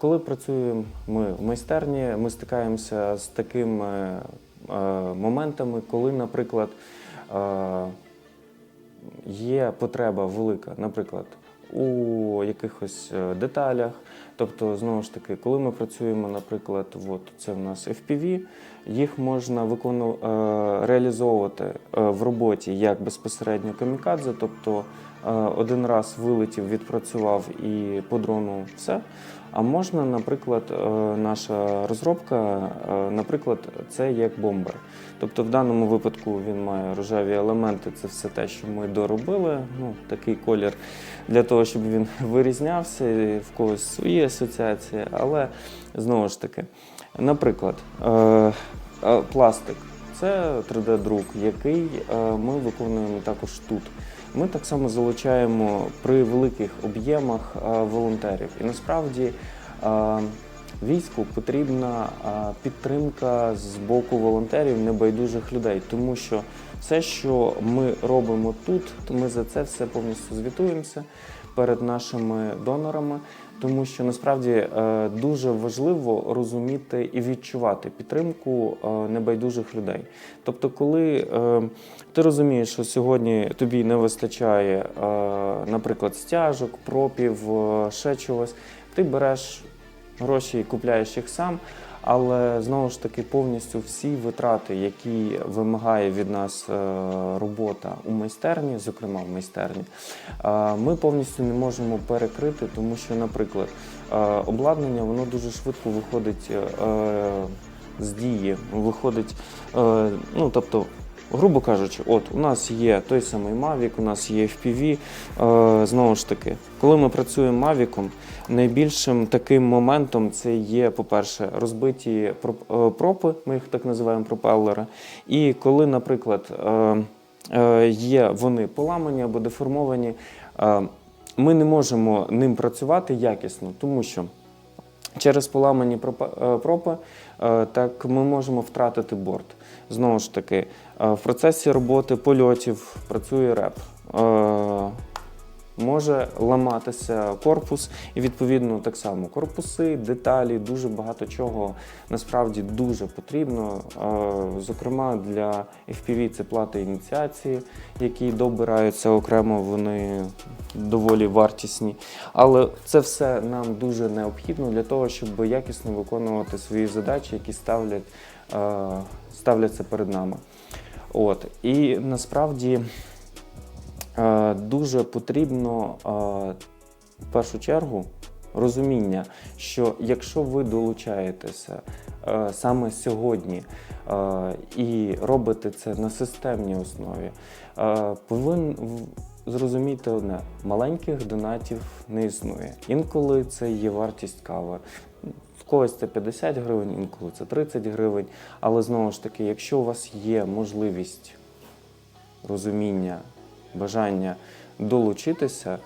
Коли працюємо ми в майстерні, ми стикаємося з такими моментами, коли, наприклад, є потреба велика, наприклад, у якихось е, деталях. Тобто, знову ж таки, коли ми працюємо, наприклад, от це в нас FPV, їх можна викону, е, реалізовувати е, в роботі як безпосередньо камікадзе, тобто один раз вилетів, відпрацював і по дрону все. А можна, наприклад, е, наша розробка, е, наприклад, це як бомбер. Тобто в даному випадку він має рожеві елементи, це все те, що ми доробили. Ну, такий колір для того, щоб він вирізнявся, в когось свої асоціації, але знову ж таки, наприклад, е, пластик. Це 3D-друк, який ми виконуємо також тут. Ми так само залучаємо при великих об'ємах е, волонтерів. І насправді е, війську потрібна е, підтримка з боку волонтерів небайдужих людей, тому що все, що ми робимо тут, то ми за це все повністю звітуємося перед нашими донорами, тому що насправді е, дуже важливо розуміти і відчувати підтримку е, небайдужих людей. Тобто, коли е, ти розумієш, що сьогодні тобі не вистачає, наприклад, стяжок, пропів, ще чогось, ти береш гроші купляєш їх сам. Але знову ж таки повністю всі витрати, які вимагає від нас е, робота у майстерні, зокрема в майстерні, е, ми повністю не можемо перекрити, тому що, наприклад, е, обладнання воно дуже швидко виходить з дії, виходить, ну тобто. Грубо кажучи, от у нас є той самий Mavic, у нас є FPV. Е, знову ж таки, коли ми працюємо Mavic, найбільшим таким моментом це є, по-перше, розбиті е, пропи, ми їх так називаємо пропелери. І коли, наприклад, е, е, є вони поламані або деформовані, е, ми не можемо ним працювати якісно, тому що Через поламані е, пропи е, так ми можемо втратити борт. Знову ж таки, е, в процесі роботи польотів працює реп. Може ламатися корпус, і відповідно так само корпуси, деталі, дуже багато чого насправді дуже потрібно. Е, Зокрема, для FPV це плати ініціації, які добираються окремо, вони доволі вартісні. Але це все нам дуже необхідно для того, щоб якісно виконувати свої задачі, які ставлять, е, ставляться перед нами. От. І насправді дуже потрібно е, в першу чергу розуміння, що якщо ви долучаєтеся е, саме сьогодні е, і робите це на системній основі, е, повинен зрозуміти одне: маленьких донатів не існує. Інколи це є вартість кави. В когось це 50 гривень, інколи це 30 гривень. Але знову ж таки, якщо у вас є можливість розуміння, бажання долучитися,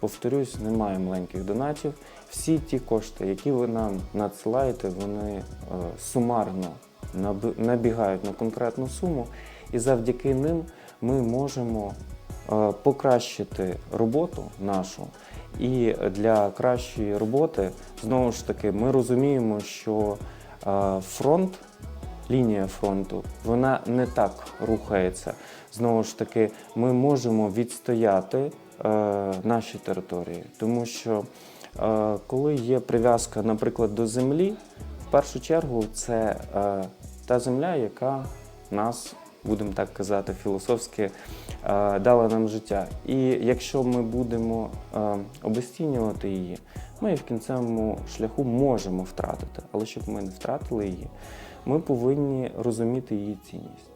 повторюсь, немає маленьких донатів. Всі ті кошти, які ви нам надсилаєте, вони е, сумарно набігають на конкретну суму, і завдяки ним ми можемо е, покращити роботу нашу. І для кращої роботи, знову ж таки, ми розуміємо, що е, фронт лінія фронту вона не так рухається. Знову ж таки, ми можемо відстояти е, наші території, тому що е, коли є прив'язка, наприклад, до землі, в першу чергу це е, та земля, яка нас, будемо так казати, філософськи е, дала нам життя. І якщо ми будемо е, обесцінювати її, ми в кінцевому шляху можемо втратити. Але щоб ми не втратили її, ми повинні розуміти її цінність.